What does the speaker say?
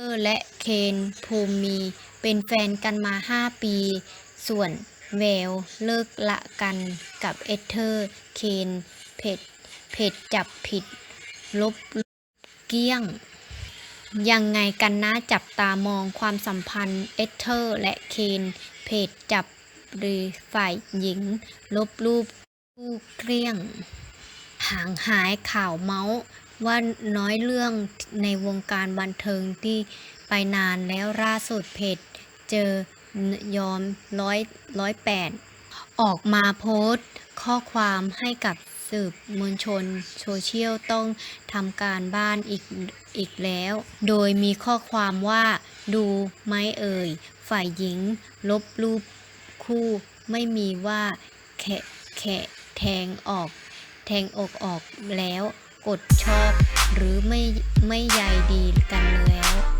เอร์และเคนภูมิ เป็นแฟนกันมา 5 ปี ส่วนแววเลิกละกันกับเอเธอร์ เคนเพจเพจจับผิด ลบเกลี้ยง ยังไงกันนะจับตามองความสัมพันธ์เอเธอร์ และเคนเพจจับหรือฝ่ายหญิง ลบรูปคู่เกลี้ยง ห่างหายข่าวเมาส์ ว่าน้อยเรื่องในวงการบันเทิงที่ไปนานแล้วล่าสุดเพจเจอยอมร้อยร้อยแปดออกมาโพสต์ข้อความให้กับสืบมวลชนโซเชียลต้องทำการบ้านอีกอีกแล้ว โดยมีข้อความว่าดูไหมเอ่ย ฝ่ายหญิง ลบรูปคู่ไม่มีว่าแขะแขะแทงออก แทงอกออกแล้ว ดชอบหรือไม่ไม่ใยดีกันแล้ว